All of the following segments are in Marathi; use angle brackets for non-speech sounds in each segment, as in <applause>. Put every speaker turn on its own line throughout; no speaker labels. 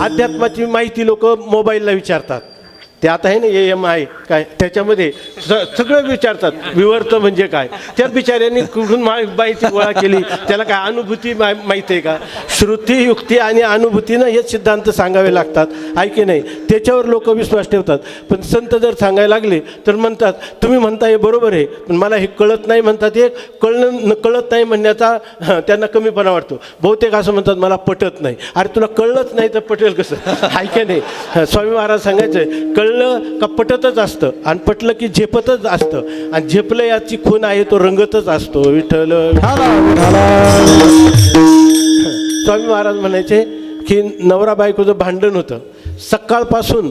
अध्यात्माची माहिती लोक मोबाईलला विचारतात. ते आता आहे ना ए एम आय काय त्याच्यामध्ये स सगळं विचारतात. विवर्त म्हणजे काय? त्या बिचाऱ्यांनी कुठून मा माहिती गोळा केली? त्याला काय अनुभूती मा माहिती आहे का? श्रुती युक्ती आणि अनुभूतीनं हे सिद्धांत सांगावे लागतात. आहे की नाही? त्याच्यावर लोक विश्वास ठेवतात. पण संत जर सांगायला लागले तर म्हणतात तुम्ही म्हणता हे बरोबर आहे पण मला हे कळत नाही म्हणतात हे. कळणं कळत नाही म्हणण्याचा त्यांना कमीपणा वाटतो. बहुतेक असं म्हणतात मला पटत नाही. अरे तुला कळलंच नाही तर पटेल कसं? <laughs> आहे की नाही? स्वामी महाराज सांगायचं कळलं का पटतच असतं. आणि पटलं की झेपतच असतं. आणि झेपलं याची खून आहे तो रंगतच असतो. विठ्ठल स्वामी महाराज म्हणायचे की नवरा बायकोचं भांडण होतं. सकाळपासून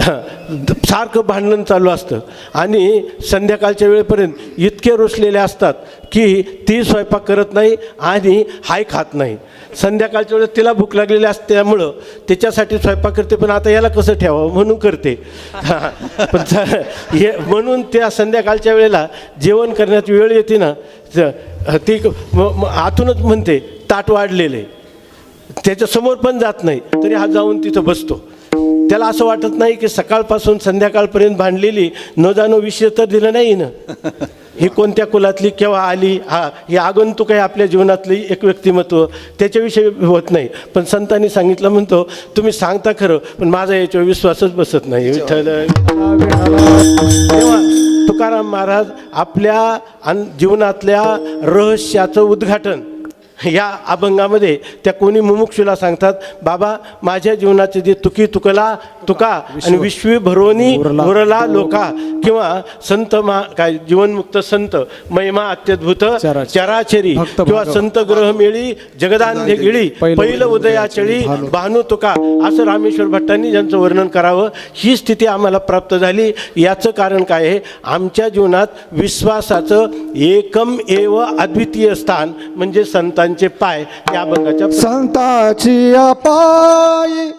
<laughs> सारखं भांडण चालू असतं. आणि संध्याकाळच्या वेळेपर्यंत इतके रुसलेले असतात की ती स्वयंपाक करत नाही आणि हाय खात नाही. संध्याकाळच्या वेळेस तिला भूक लागलेली असल्यामुळं त्याच्यासाठी स्वयंपाक करते पण आता याला कसं ठेवावं? म्हणून करते. <laughs> पण हे म्हणून त्या संध्याकाळच्या वेळेला जेवण करण्याची वेळ येते ना ती म- आतूनच म्हणते ताट वाढलेले त्याच्यासमोर पण जात नाही तरी हा जाऊन तिथं बसतो. त्याला असं वाटत नाही की सकाळपासून संध्याकाळपर्यंत भांडलेली न जाणं विषय तर दिलं नाही ना. ही कोणत्या कुलातली केव्हा आली? हा ही आगंतुक आहे आपल्या जीवनातली एक व्यक्तिमत्व. त्याच्याविषयी होत नाही. पण संतांनी सांगितलं म्हणतो तुम्ही सांगता खरं पण माझा याच्यावर विश्वासच बसत नाही. विठ्ठल. तुकाराम महाराज आपल्या अन जीवनातल्या रहस्याचं उद्घाटन या अभंगामध्ये त्या कोणी मुमुक्षुला सांगतात बाबा माझ्या जीवनाचे जे तुकी तुकला तुका आणि विश्वी भरोनी भरला लोका किंवा संत मा काय जीवनमुक्त संत महिमा अत्यद्भुत
चराचर.
किंवा. संत ग्रह मिळी जगदांध्य गिळी
पहिलं
उदयाचळी
भानू.
तुका असं रामेश्वर भट्टांनी ज्यांचं वर्णन करावं ही स्थिती आम्हाला प्राप्त झाली याचं कारण काय आहे आमच्या जीवनात विश्वासाचं एकम एव अद्वितीय स्थान म्हणजे त्यांचे पाय या अभंगाच्या
संताची पायी